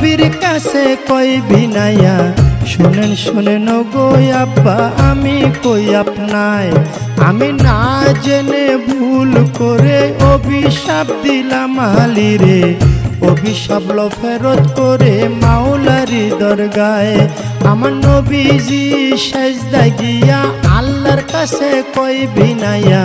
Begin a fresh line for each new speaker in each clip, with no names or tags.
নবীর কাছে কই বিনাইয়া শুনেন শুনেন গো আব্বা, আমি কই আপনায়? আমি না জেনে ভুল করে অভিশাপ দিলাম আলী রে অভিশাপ লো ফেরত করে মাওলারি দরগায়। আমার নবীজি সেজদা গিয়া আল্লাহর কাছে কই বিনাইয়া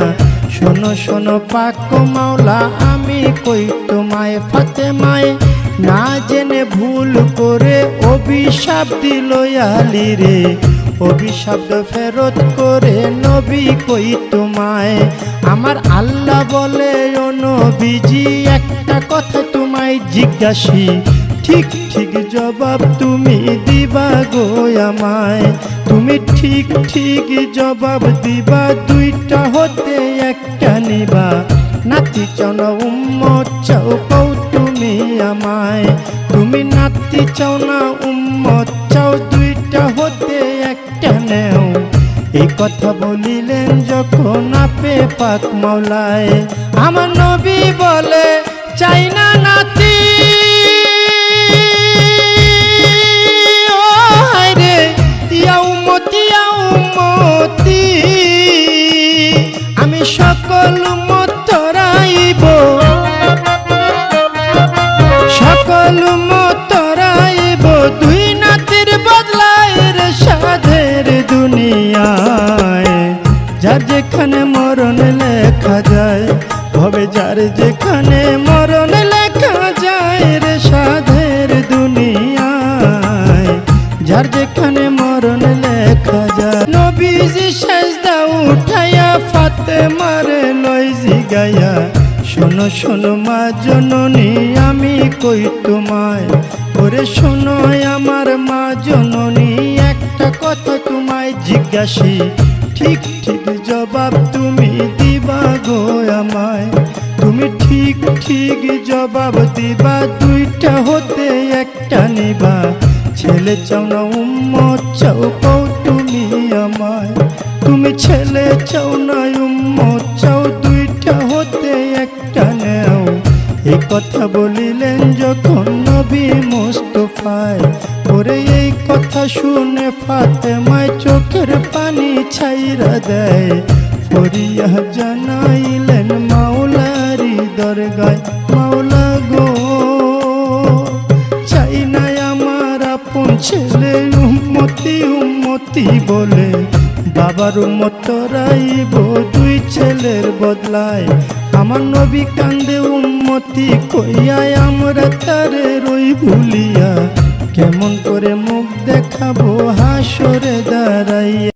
শোনো শোনো পাক মাওলা, আমি কই তোমায় ফাতেমায়? না জেনে ভুল করে অভিশাপ দিল আলী রে। অভিশাপ ফেরত করে নবী কই তোমায়? আমার আল্লাহ বলে, ও নবীজি, একটা কথা তোমায় জিজ্ঞাসি। ঠিক ঠিক জবাব তুমি দিবা গো আমায়। তুমি ঠিক ঠিক জবাব দিবা, দুইটা হতে একটা নিবা। নাতি চাও না উম্মত চাও তুমি আমায়, তুমি নাতি চাও না উম্মত, চাও দুইটা হতে একটা নেও। এই কথা বলিলেন যখন আপে পাক মাওলায়, আমার নবী বলে, চাই না নাতি। সকল দুই নাতির বদলায় সাধের দুনিয়ায়। যার যেখানে মরণ লেখা যায়, হবে যার যেখানে মরণ লেখা যায় রে সাধের দুনিয়ায়। যার যেখানে মরণ লেখা যায়, নবীজি সেজদা উঠাইয়া ফাতে মারে লই জিগাইয়া শোনো শোনো মা জননী, আমি কই তোমায়? ওরে শোনো আমার মা জননী, একটা কথা তোমায় জিজ্ঞাসি। ঠিক ঠিক জবাব তুমি দিবা গো আমায়। তুমি ঠিক ঠিক জবাব দিবা, দুইটা হতে একটা নিবা। ছেলে চাও না উম্মত, চাও কও তুমি আমায়। তুমি ছেলে চাও না উম্মত, চাও দুইটা হতে কথা বলিলেন যখন নবী মুস্তফায়। ওরে এই কথা শুনে ফাতেমায় চোখের পানি ছাইরা দেয়। ফরিয়া জানাইলেন মাওলারি দরগায়, মাওলা গো, চাই না আমার আপন ছেলে, উম্মতি উম্মতি বলে। বাবার উম্মত রাইব দুই ছেলের বদলায় আমার নবী কান্দে উন্মতি কইয়ায় আমরা তারে রই ভুলিয়া। কেমন করে মুখ দেখাবো হাসরে দাঁড়াইয়া।